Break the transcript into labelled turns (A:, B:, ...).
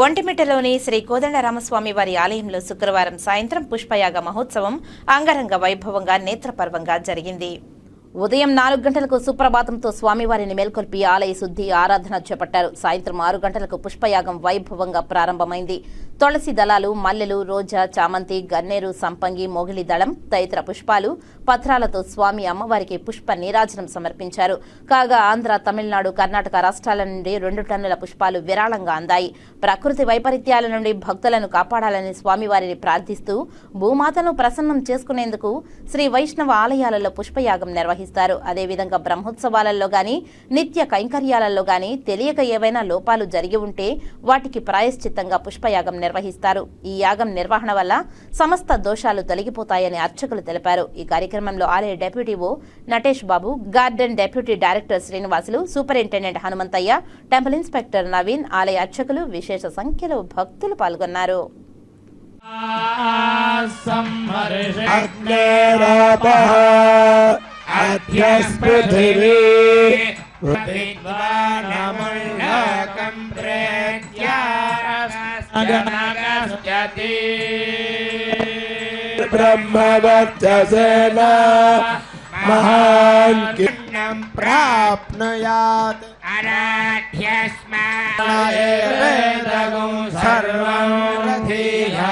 A: ఒంటిమిట్టలోని శ్రీ కోదండరామస్వామి వారి ఆలయంలో శుక్రవారం సాయంత్రం పుష్పయాగ మహోత్సవం అంగరంగ వైభవంగా నేత్రపర్వంగా జరిగింది. ఉదయం నాలుగు గంటలకు సుప్రభాతంతో స్వామివారిని మేల్కొల్పి ఆలయ శుద్ధి ఆరాధన చేపట్టారు. సాయంత్రం ఆరు గంటలకు పుష్పయాగం వైభవంగా ప్రారంభమైంది. తులసి దళాలు మల్లెలు రోజా చామంతి గన్నేరు సంపంగి మొగిలి దళం తదితర పుష్పాలు పత్రాలతో స్వామి అమ్మవారికి పుష్ప నీరాజనం సమర్పించారు. కాగా ఆంధ్ర తమిళనాడు కర్ణాటక రాష్ట్రాల నుండి రెండు టన్నుల పుష్పాలు విరాళంగా అందాయి. ప్రకృతి వైపరీత్యాల నుండి భక్తులను కాపాడాలని స్వామివారిని ప్రార్థిస్తూ భూమాతను ప్రసన్నం చేసుకునేందుకు శ్రీ వైష్ణవ ఆలయాలలో పుష్పయాగం నిర్వహిస్తారు. అదేవిధంగా బ్రహ్మోత్సవాలలో గాని నిత్య కైంకర్యాలలో గాని తెలియక ఏవైనా లోపాలు జరిగి ఉంటే వాటికి ప్రాయశ్చిత్తంగా పుష్పయాగం నిర్వహిస్తారు. ఈ యాగం నిర్వహణ వల్ల సమస్త దోషాలు తొలగిపోతాయని అర్చకులు తెలిపారు. ఈ కార్యక్రమంలో ఆలయ డెప్యూటీ ఓ Natesh Babu garden deputy director Srinivasulu superintendent Hanumanthaiah temple inspector Naveen ఆలయ అర్చకులు విశేష సంఖ్యలో భక్తులు పాల్గొన్నారు.
B: यस्पृथिवी नमुल्लकं प्रेत्यागति ब्रह्मवर्चसेना महान् किन्नं प्राप्नुयात्। अनाढ्यस्मादगुं सर्वं
C: रथीया